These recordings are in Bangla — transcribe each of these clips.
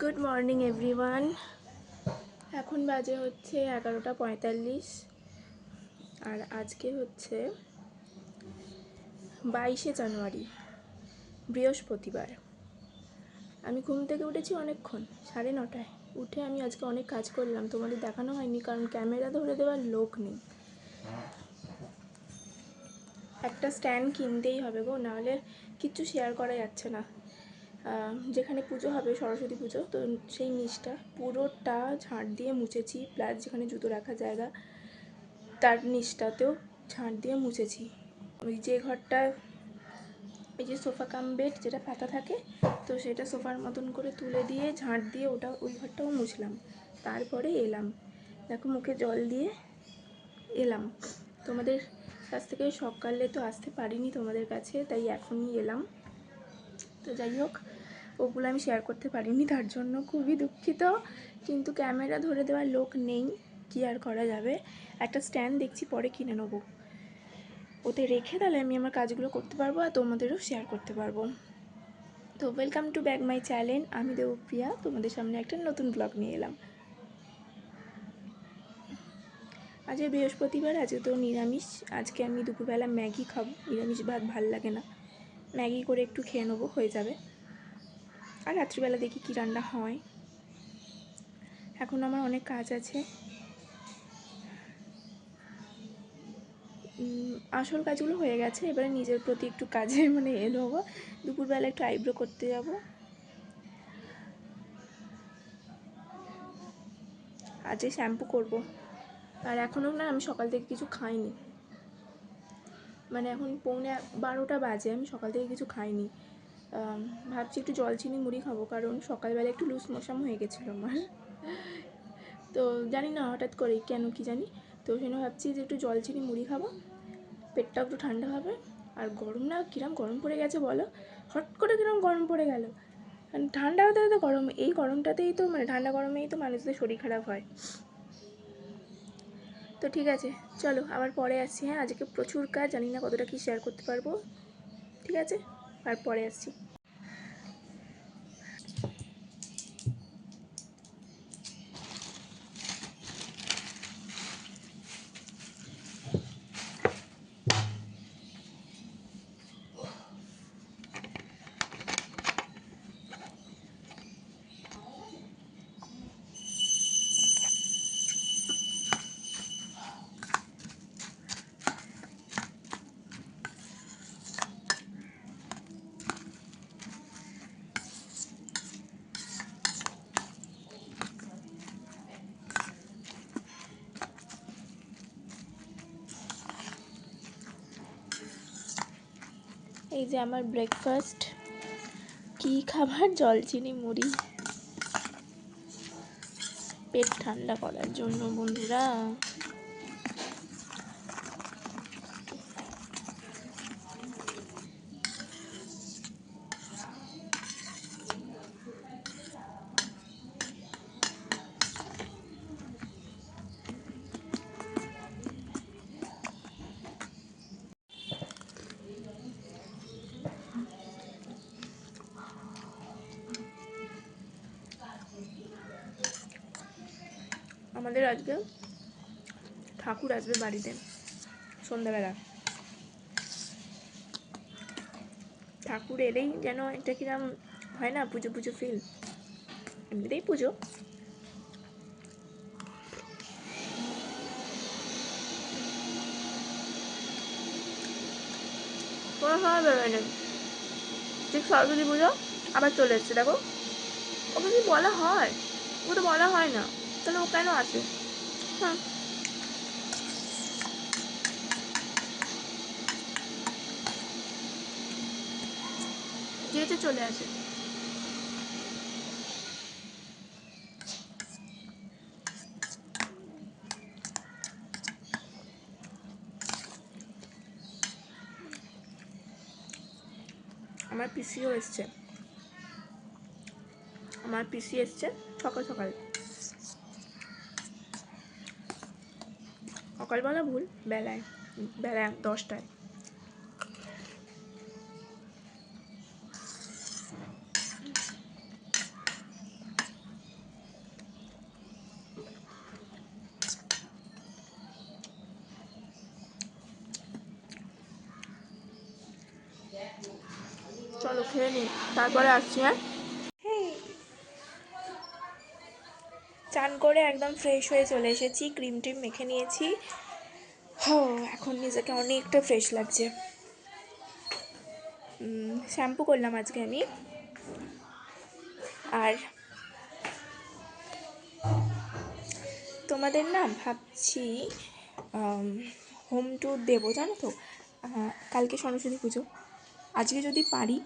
গুড মর্নিং এভরিওয়ান এখন বাজে হচ্ছে এগারোটা পঁয়তাল্লিশ। আর আজকে হচ্ছে বাইশে জানুয়ারি, বৃহস্পতিবার। আমি ঘুম থেকে উঠেছি অনেকক্ষণ, সাড়ে নটায়। উঠে আমি আজকে অনেক কাজ করলাম, তোমাদের দেখানো হয়নি, কারণ ক্যামেরা ধরে দেওয়ার লোক নেই। একটা স্ট্যান্ড কিনতেই হবে গো, নাহলে কিচ্ছু শেয়ার করা যাচ্ছে না। যেখানে পুজো হবে, সরস্বতী পুজো। তো সেই নিচটা পুরোটা ঝাঁট দিয়ে মুছেছি প্লাস যেখানে জুতো রাখার জায়গা, তার নিচটাতেও ঝাঁট দিয়ে মুছেছি। ওই যে ঘরটা, এই যে সোফা কাম বেড যেটা পাতা থাকে, তো সেটা সোফার মতন করে তুলে দিয়ে ঝাঁট দিয়ে ওটা, ওই ঘরটাও মুছলাম। তারপরে এলাম। দেখো মুখে জল দিয়ে এলাম। তোমাদের কাছ থেকে সকালে তো আসতে পারিনি তোমাদের কাছে, তাই এখনই এলাম। তো যাই হোক, ওগুলো আমি শেয়ার করতে পারিনি, তার জন্য খুবই দুঃখিত। কিন্তু ক্যামেরা ধরে দেওয়ার লোক নেই, কি আর করা যাবে? একটা স্ট্যান্ড দেখছি পরে কিনে নেব। ওতে রেখে তাহলে আমি আমার কাজগুলো করতে পারব আর তোমাদেরও শেয়ার করতে পারব। তো welcome to back my channel আমি দেবপ্রিয়া তোমাদের সামনে একটা নতুন ব্লগ নিয়ে এলাম। আজকে বৃহস্পতিবার আজকে তো নিরামিষ, আজকে আমি দুপুরবেলা ম্যাগি খাব, নিরামিষ ভাত ভালো লাগে না। ম্যাগি করে একটু খেয়ে নেব, হয়ে যাবে। আর রাত্রিবেলা দেখি কী রান্না হয়। এখন আমার অনেক কাজ আছে। আসল কাজগুলো হয়ে গেছে, এবারে নিজের প্রতি একটু কাজে মানে এলো হব দুপুরবেলা একটু আইব্রো করতে যাব। আজকে শ্যাম্পু করব। আর এখনও না আমি সকাল থেকে কিছু খাইনি। মানে এখন পৌনে বারোটা বাজে, আমি সকাল থেকে কিছু খাইনি। ভাবছি একটু জল চিনি, মুড়ি খাব, কারণ সকালবেলা একটু লুজ মশাম হয়ে গেছিল আমার। তো জানি না হঠাৎ করে কেন কি জানি। তো সেজন্য ভাবছি যে একটু জল চিনি, মুড়ি খাব। পেটটা একটু ঠান্ডা হবে। আর গরম না কিরম গরম পড়ে গেছে বলো? হট করে কিরম গরম পড়ে গেল। ঠান্ডা হতে হতে গরম, এই গরমটাতেই তো মানে ঠান্ডা গরমেই তো মানুষদের শরীর খারাপ হয়। তো ঠিক আছে, চলো আবার পরে আসছি হ্যাঁ? আজকে প্রচুর কাজ, জানি না কতটা কি শেয়ার করতে পারব। ঠিক আছে? আর পরে আসছি। এই যে আমার ব্রেকফাস্ট কি খাবার? জলচিনি মুড়ি। পেট ঠান্ডা করার জন্য বন্ধুরা। আমাদের আজকে ঠাকুর আসবে বাড়িতে, সন্ধ্যাবেলা। ঠাকুর এলেই যেন একটা কিরম হয় না, পুজো পুজো ফিল এমনিতেই পুজো। কোনো সময় বেরোয় নেই ঠিক সরস্বতী পুজো আবার চলে এসছে, দেখো। ওকে কি বলা হয়? ওকে তো বলা হয় না। তাহলে ও কেন আসে? হ্যাঁ যেহেতু চলে আসে। আমার পিসিও এসছে। আমার পিসি এসছে সকাল সকাল। সকালবেলা ভুল বেলায় বেলা দশটায়। চলো খেয়ে নিই তারপরে আসছি হ্যাঁ? চান করে একদম ফ্রেশ হয়ে চলে এসেছি ক্রিম টিম মেখে নিয়েছি। হো, এখন নিজেকে অনেকটা ফ্রেশ লাগছে। শ্যাম্পু করলাম আজকে আমি। আর তোমাদের না ভাবছি হোম ট্যুর দেবো, জানো তো? কালকে সরস্বতী পুজো। আজকে যদি পারি,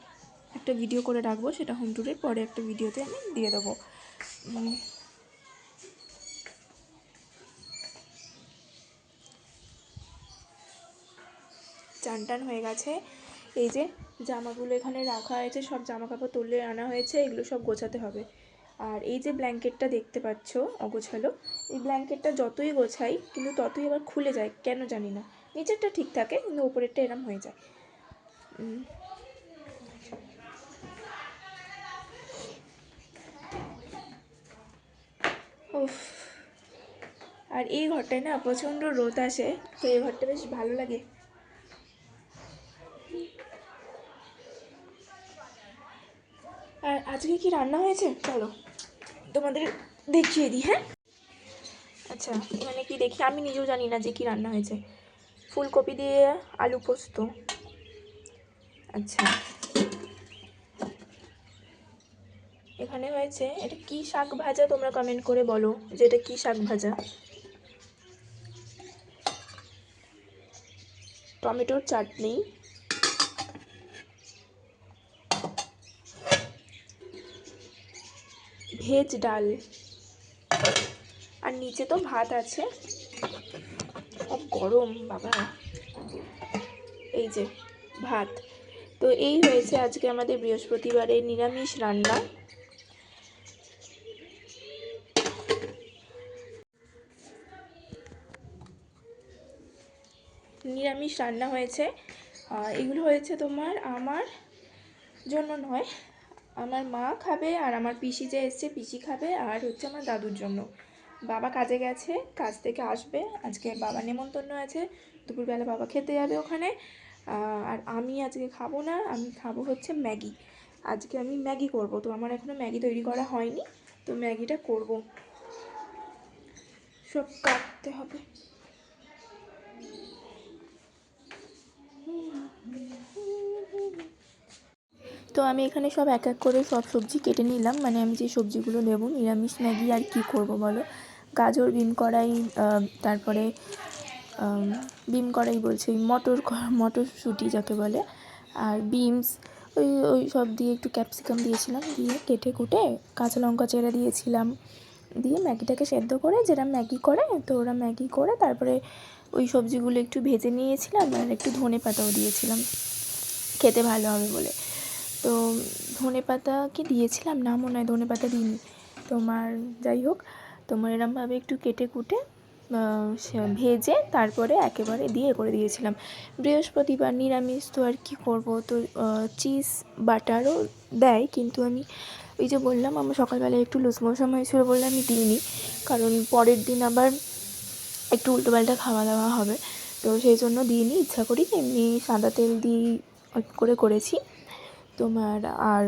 একটা ভিডিও করে রাখব, সেটা হোম ট্যুরের পরে একটা ভিডিওতে আমি দিয়ে দেবো। চান টান হয়ে গেছে। এই যে জামাগুলো এখানে রাখা হয়েছে, সব জামা কাপড় তুলে আনা হয়েছে, এগুলো সব গোছাতে হবে। আর এই যে ব্ল্যাঙ্কেটটা দেখতে পাচ্ছ, অগোছালো, এই ব্ল্যাঙ্কেটটা যতই গোছাই, কিন্তু ততই আবার খুলে যায়, কেন জানি না। নিচেরটা ঠিক থাকে, কিন্তু ওপরেরটা এরম হয়ে যায়। উফ। আর এই ঘরটায় না প্রচণ্ড রোদ আসে, তো এই ঘরটা বেশ ভালো লাগে। আর আজকে কি রান্না হয়েছে? চলো, তোমাদের দেখিয়ে দিই হ্যাঁ? আচ্ছা এখানে কি দেখি? আমি নিজেও জানি না যে কি রান্না হয়েছে। ফুলকপি দিয়ে আলু পোস্ত। আচ্ছা। এখানে হয়েছে, এটা কি শাক ভাজা তোমরা কমেন্ট করে বলো, যে এটা কি শাক ভাজা? টমেটোর চাটনি। ভেজ ডাল। আর নিচে তো ভাত আছে। ও গরম, বাবা। এই যে, ভাত। তো এই হয়েছে আজকে আমাদের বৃহস্পতিবারের নিরামিষ রান্না। নিরামিষ রান্না হয়েছে। এগুলো হয়েছে তোমার আমার জন্য নয় আমার মা খাবে আর আমার পিসি যে এসছে, পিসি খাবে আর হচ্ছে আমার দাদুর জন্য। বাবা কাজে গেছে, কাজ থেকে আসবে। আজকে বাবা নেমন্তন্ন আছে, দুপুরবেলা বাবা খেতে যাবে ওখানে। আর আমি আজকে খাব না, আমি খাব হচ্ছে ম্যাগি। আজকে আমি ম্যাগি করব। তো আমার এখনও ম্যাগি তৈরি করা হয়নি, তো ম্যাগিটা করব। সব কাটতে হবে। তো আমি এখানে সব এক এক করে সব সবজি কেটে নিলাম। মানে আমি যে সবজিগুলো নেব, নিরামিষ ম্যাগি আর কি করব বলো? গাজর বিম কড়াই তারপরে বিম কড়াই বলছি, মটর মটরশুঁটি যাকে বলে, আর বিমস ওই ওই সব দিয়ে একটু ক্যাপসিকাম দিয়েছিলাম, দিয়ে কেটে কুটে কাঁচা লঙ্কা চেরা দিয়েছিলাম। দিয়ে ম্যাগিটাকে সেদ্ধ করে যেটা ম্যাগি করে, তো ওরা ম্যাগি করে তারপরে ওই সবজিগুলো একটু ভেজে নিয়েছিলাম, আর একটু ধনে পাতাও দিয়েছিলাম। খেতে ভালো হবে বলে। তো ধনে পাতা কি দিয়েছিলাম? না, মনে হয় ধনে পাতা দিইনি। তোমার যাই হোক, তোমার এরমভাবে একটু কেটে কুটে ভেজে তারপরে একেবারে দিয়ে করে দিয়েছিলাম। বৃহস্পতিবার নিরামিষ তো আর কী করব? তো চিজ, বাটারও দেয়, কিন্তু আমি ওই যে বললাম, আমার সকালবেলায় একটু লুজ মোশন হয়েছিল বলে আমি দিইনি। কারণ পরের দিন আবার একটু উল্টোপাল্টা খাওয়া দাওয়া হবে। তো সেই জন্য দিইনি, ইচ্ছা করি এমনি সাদা তেল অল্প করে করেছি। তোমার আর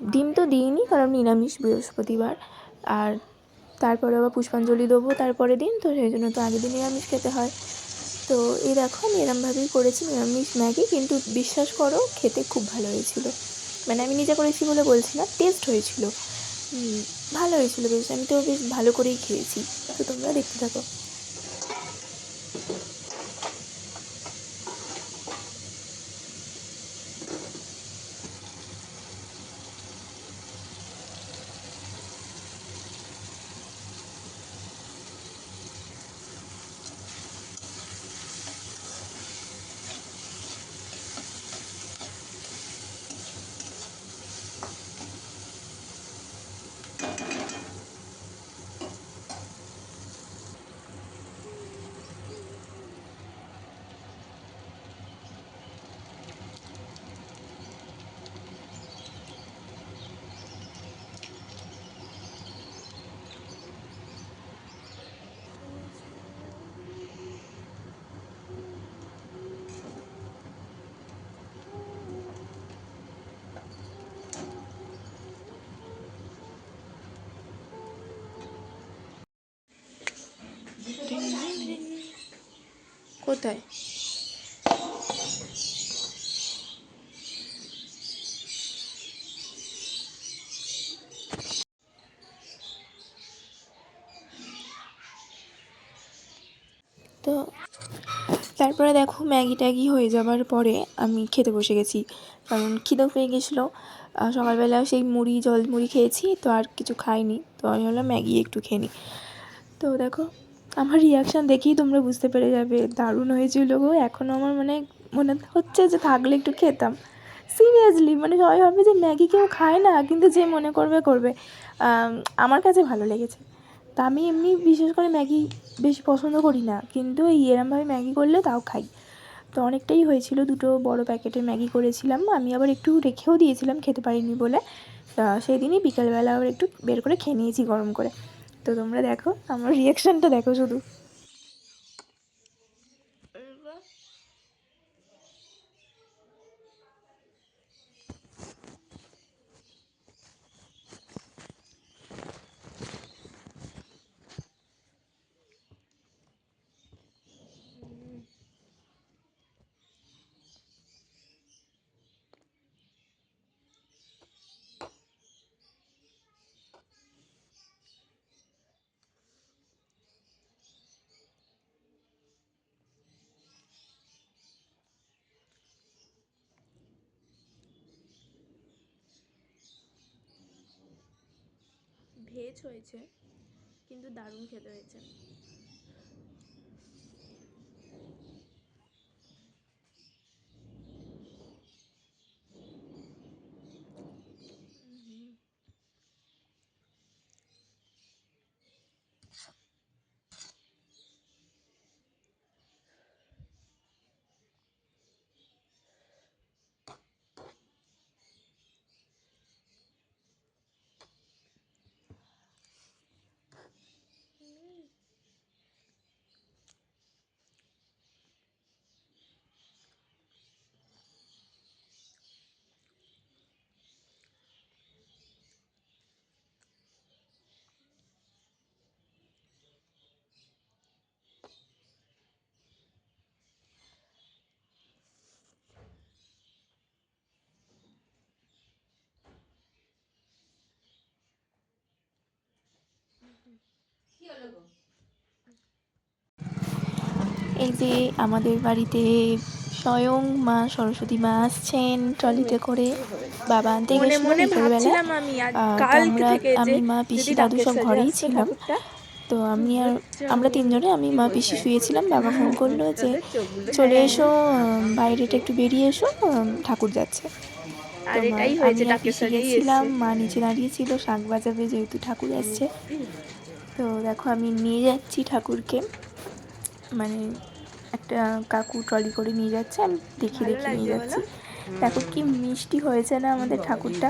ডিম তো দিইনি, কারণ নিরামিষ বৃহস্পতিবার। আর তারপরে আবার পুষ্পাঞ্জলি দেবো তারপরে দিন, তো সেই জন্য তো আগের দিন নিরামিষ খেতে হয়। তো এই দেখো, আমি এরমভাবেই করেছি নিরামিষ ম্যাগি, কিন্তু বিশ্বাস করো, খেতে খুব ভালো হয়েছিল। মানে আমি নিজে করেছি বলে বলছি না, টেস্ট হয়েছিল। ভালো হয়েছিল, বেশ, আমি তো বেশ ভালো করেই খেয়েছি। তো তোমরা দেখতে থাকো। কোথায়? তো তারপরে দেখো ম্যাগি ট্যাগি হয়ে যাবার পরে আমি খেতে বসে গেছি। কারণ খিদেও পেয়ে গেছিল। সকালবেলা সেই মুড়ি জল মুড়ি খেয়েছি, তো আর কিছু খাইনি। তো আমি ভাবলাম ম্যাগি একটু খেয়ে তো দেখো আমার রিয়াকশান দেখেই তোমরা বুঝতে পেরে যাবে। দারুণ হয়েছিল গো। এখনও আমার মানে মনে হচ্ছে যে থাকলে একটু খেতাম। সিরিয়াসলি মানে সবাই ভাবে যে ম্যাগি কেউ খায় না, কিন্তু যে মনে করবে করবে। আমার কাছে ভালো লেগেছে। তা আমি এমনি বিশেষ করে ম্যাগি বেশি পছন্দ করি না, কিন্তু এই এরমভাবে ম্যাগি করলে তাও খাই। তো অনেকটাই হয়েছিল, দুটো বড় প্যাকেটের ম্যাগি করেছিলাম। আমি আবার একটু রেখেও দিয়েছিলাম, খেতে পারিনি বলে। সেদিনই বিকালবেলা আবার একটু বের করে খেয়ে নিয়েছি গরম করে। তো তোমরা দেখো আমার রিয়াকশানটা দেখো শুধু। ভেজ হয়েছে কিন্তু দারুণ খেতে হয়েছে। এই যে আমাদের বাড়িতে স্বয়ং মা সরস্বতী মা আসছেন ট্রলিতে করে। বাবা আনতে গেছিল বিকেলবেলা। ভাবছিলাম আমি আমরা মা পিসি দাদু সব ঘরেই ছিলাম। তো আমি আর আমরা তিনজনে আমি মা পিসি শুয়েছিলাম বাবা ফোন করল যে চলে এসো বাইরেটা একটু বেরিয়ে এসো ঠাকুর যাচ্ছে। গেছিলাম মা নিচে দাঁড়িয়েছিল শাক বাজাবে যেহেতু ঠাকুর আসছে। তো দেখো আমি নিয়ে যাচ্ছি ঠাকুরকে। মানে একটা কাকু ট্রলি করে নিয়ে যাচ্ছে আমি দেখে দেখে নিয়ে যাচ্ছি। দেখো কি মিষ্টি হয়েছে না আমাদের ঠাকুরটা।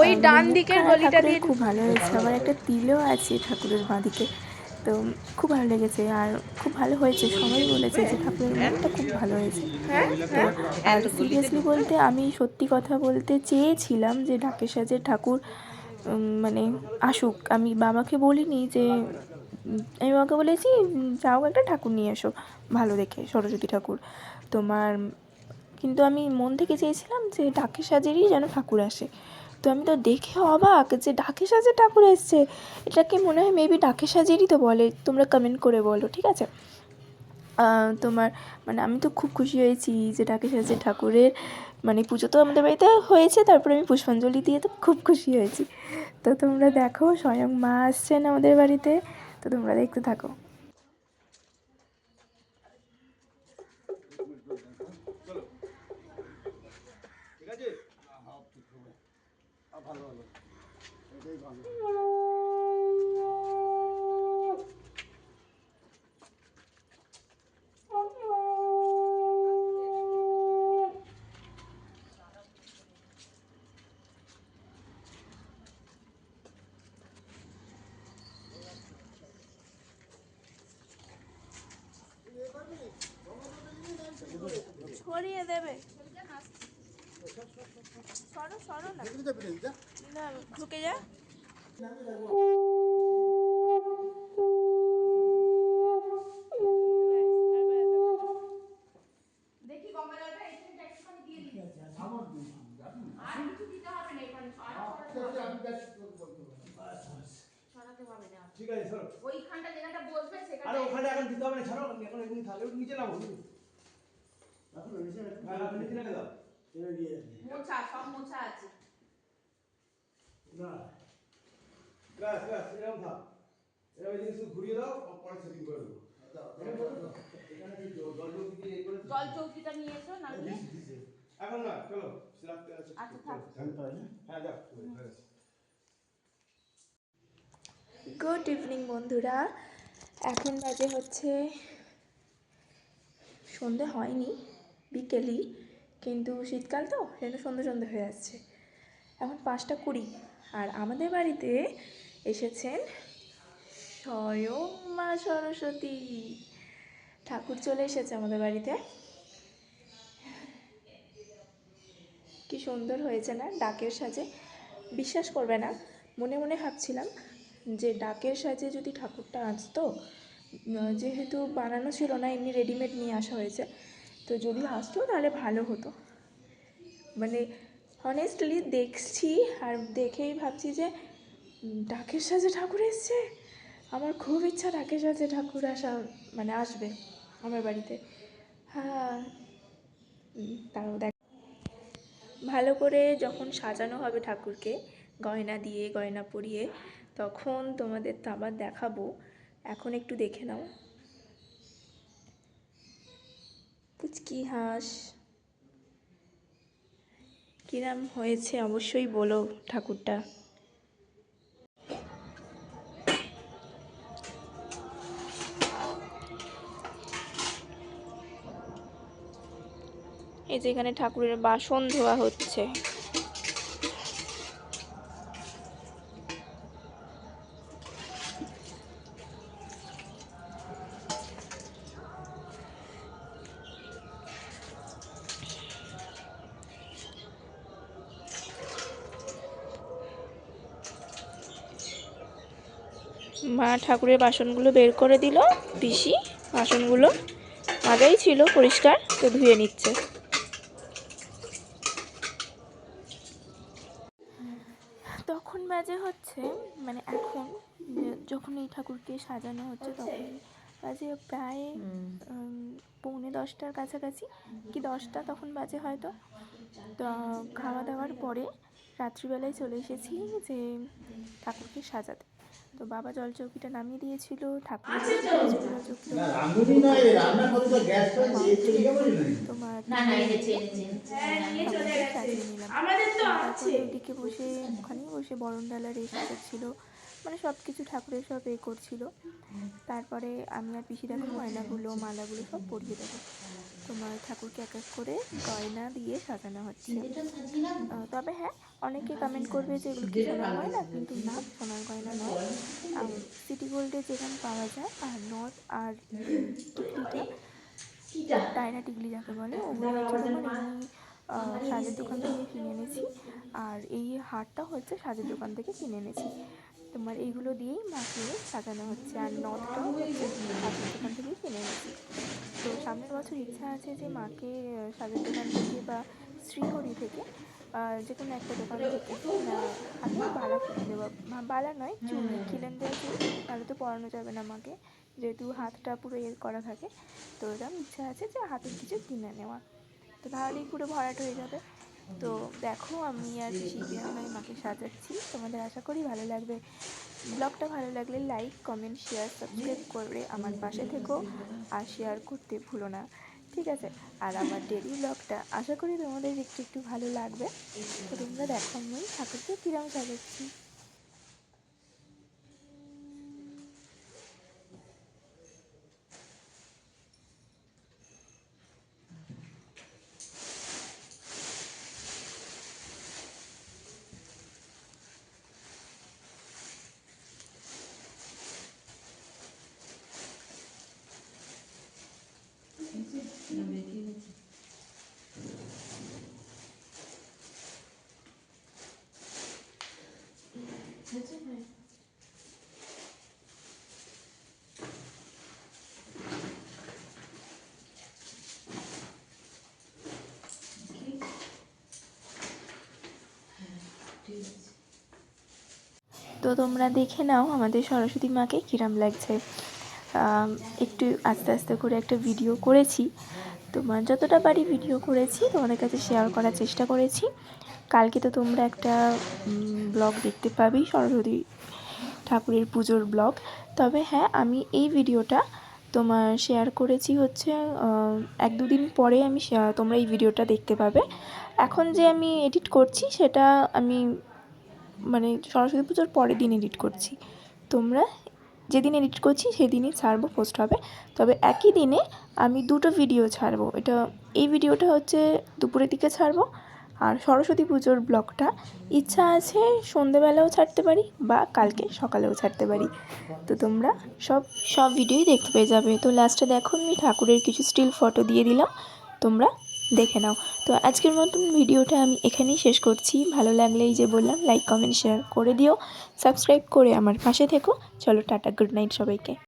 ওই ডান দিকের গলিটা দিয়ে খুব ভালো হয়েছে আবার একটা তিলও আছে ঠাকুরের বাঁদিকে তো খুব ভালো লেগেছে আর খুব ভালো হয়েছে সবাই বলেছে যে ঠাকুরের মুখটা খুব ভালো হয়েছে। হ্যাঁ তো আর সিরিয়াসলি বলতে আমি সত্যি কথা বলতে চেয়েছিলাম যে ঢাকের সাজের ঠাকুর মানে আসুক। আমি বাবাকে বলিনি যে, আমি বাবাকে বলেছি, যাও একটা ঠাকুর নিয়ে এসো, ভালো দেখে, সরস্বতী ঠাকুর। তোমার, কিন্তু আমি মন থেকে চেয়েছিলাম যে ডাকে সাজেরই যেন ঠাকুর আসে। তো আমি তো দেখে অবাক যে ডাকে সাজে ঠাকুর এসছে। এটাকে মনে হয় মেবি ডাকে সাজেরই তো বলে, তোমরা কমেন্ট করে বলো, ঠিক আছে? তোমার মানে আমি তো খুব খুশি হয়েছি যে ডাকে সাজে ঠাকুরের মানে পুজো তো আমাদের বাড়িতে হয়েছে, তারপরে আমি পুষ্পাঞ্জলি দিয়ে তো খুব খুশি হয়েছি। তো তোমরা দেখো, স্বয়ং মা আসছেন আমাদের বাড়িতে, তো তোমরা দেখতে থাকো। সরো না। ঢুকে যা। ঠিক আছে সর। ওইখানটা জায়গাটা বসবে সেখানে আরে ওখানে এখন দিতে হবে না ছাড়ো। এখন এমনি তাহলে নিচে নামো। এখন নিচে না হ্যাঁ, নিচে না দাও। দিয়ে। মোছা সব মোছা আছে না, এরকম থাক এরকম জিনিস ঘুরিয়ে দাও পরে সেটিং করে দেবো জল চৌকিটা নিয়ে এসো না। এখন না চলো আচ্ছা? হ্যাঁ যাও গুড ইভিনিং বন্ধুরা এখন বাজে হচ্ছে সন্ধে হয়নি বিকেলই কিন্তু শীতকাল তো সেজন্য সন্ধে সন্ধে হয়ে যাচ্ছে এখন পাঁচটা কুড়ি, আর আমাদের বাড়িতে এসেছেন স্বয়ং মা সরস্বতী। ঠাকুর চলে এসেছে আমাদের বাড়িতে। কি সুন্দর হয়েছে না, ডাকের সাজে। বিশ্বাস করবে না, মনে মনে ভাবছিলাম যে ডাকের সাজে যদি ঠাকুরটা আসতো যেহেতু বানানো ছিল না, এমনি রেডিমেড নিয়ে আসা হয়েছে। তো যদি আসতো, তাহলে ভালো হতো। মানে অনেস্টলি দেখছি আর দেখেই ভাবছি যে ডাকের সাজে ঠাকুর এসছে? আমার খুব ইচ্ছা ডাকের সাজে ঠাকুর আসা মানে আসবে আমার বাড়িতে। হ্যাঁ তাও দেখ। ভালো করে যখন সাজানো হবে ঠাকুরকে, গয়না দিয়ে, গয়না পরিয়ে, তখন তোমাদের তো আবার দেখাবো। এখন একটু দেখে নাও। পুচকি হাঁস। কিরাম হয়েছে অবশ্যই বলো ঠাকুরটা। এই যে এখানে ঠাকুরের বাসন ধোয়া হচ্ছে। মা ঠাকুরের বাসনগুলো বের করে দিল, পিসি বাসনগুলো। আগেই ছিল পরিষ্কার, তো ধুয়ে নিচ্ছে। তখন বাজে হচ্ছে মানে এখন যখন এই ঠাকুরকে সাজানো হচ্ছে তখন বাজে প্রায় পৌনে দশটার কাছাকাছি, কি দশটা তখন বাজে হয়তো। তো খাওয়া দাওয়ার পরে রাত্রিবেলায় চলে এসেছি যে ঠাকুরকে সাজাতে। তো বাবা জলচৌকিটা নামিয়ে দিয়েছিল ঠাকুর না। তোমার তারপরে ওদিকে বসে ওখানেই বসে বরণ ডালা ছিল। করছিল মানে সব কিছু ঠাকুরের সব এ করছিল। তারপরে আমি আর পিসি দেখো গয়নাগুলো মালাগুলো সব পরিয়ে দেবো। তোমার ঠাকুরকে এক এক করে গয়না দিয়ে সাজানো হচ্ছে। তবে হ্যাঁ অনেকে কমেন্ট করবে যে এগুলো কি সোনার গয়না? কিন্তু না, সোনার গয়না নয়। সিটি গোল্ডে যেখানে পাওয়া যায়, আর নর্থ আর টিকলিটা ডায়না টিকলি যাকে বলে, ওগুলো সাজের দোকান থেকে কিনে এনেছি। আর এই হারটা হচ্ছে সাজের দোকান থেকে কিনে এনেছি। তোমার এইগুলো দিয়েই মাকে সাজানো হচ্ছে। আর নথটাও সাজের দোকান থেকেই কিনে এনেছি। তো সামনের বছর ইচ্ছা আছে যে মাকে সাজের দোকান থেকে বা শ্রীহরি থেকে যে কোনো একটা দোকান থেকে হাতে বালা কিনে দেওয়া বালা নয় চুল। কিলেন দেওয়া চুল তাহলে তো পরানো যাবে না মাকে। যেহেতু হাতটা পুরো এর করা থাকে। তো এরকম ইচ্ছা আছে যে হাতের কিছু কিনে নেওয়া। তো তাহলেই পুরো ভরাট হয়ে যাবে। তো দেখো, আমি আর পিসি আমি মাকে সাজাচ্ছি। তোমাদের আশা করি ভালো লাগবে। ব্লগটা ভালো লাগলে লাইক কমেন্ট শেয়ার সাবস্ক্রাইব করে আমার পাশে থেকো আর শেয়ার করতে ভুলো না। ঠিক আছে? আর আমার ডেলি ব্লগটা আশা করি তোমাদের একটু একটু ভালো লাগবে। তো তোমরা দেখো, আমি ঠাকুরকে কিরম সাজাচ্ছি। তো তোমরা দেখে নাও আমাদের সরস্বতী মাকে কিরাম লাগছে। একটু আস্তে আস্তে করে একটা ভিডিও করেছি। তোমার যতটা পারি ভিডিও করেছি, তোমাদের কাছে শেয়ার করার চেষ্টা করেছি। কালকে তো তোমরা একটা ব্লগ দেখতে পাবেই সরস্বতী ঠাকুরের পুজোর ব্লগ। তবে হ্যাঁ আমি এই ভিডিওটা তোমার শেয়ার করেছি হচ্ছে এক দুদিন পরে আমি তোমরা এই ভিডিওটা দেখতে পাবে। এখন যে আমি এডিট করছি, সেটা আমি মানে সরস্বতী পুজোর পরের দিন এডিট করছি। তোমরা যেদিন এডিট করছি, সেদিনই ছাড়বো পোস্ট হবে। তবে একই দিনে আমি দুটো ভিডিও ছাড়বো। এটা, এই ভিডিওটা হচ্ছে দুপুরের দিকে ছাড়বো আর সরস্বতী পুজোর ব্লগটা ইচ্ছা আছে সন্ধেবেলাও ছাড়তে পারি বা কালকে সকালেও ছাড়তে পারি। তো তোমরা সব সব ভিডিওই দেখতে পেয়ে যাবে। তো লাস্টে দেখো আমি ঠাকুরের কিছু স্টিল ফটো দিয়ে দিলাম। তোমরা দেখে নাও। তো আজকের মতন ভিডিওটা আমি এখানেই শেষ করছি। ভালো লাগলে এই যে বললাম লাইক কমেন্ট শেয়ার করে দিও। সাবস্ক্রাইব করে আমার পাশে থেকো। চলো টাটা গুড নাইট সবাইকে।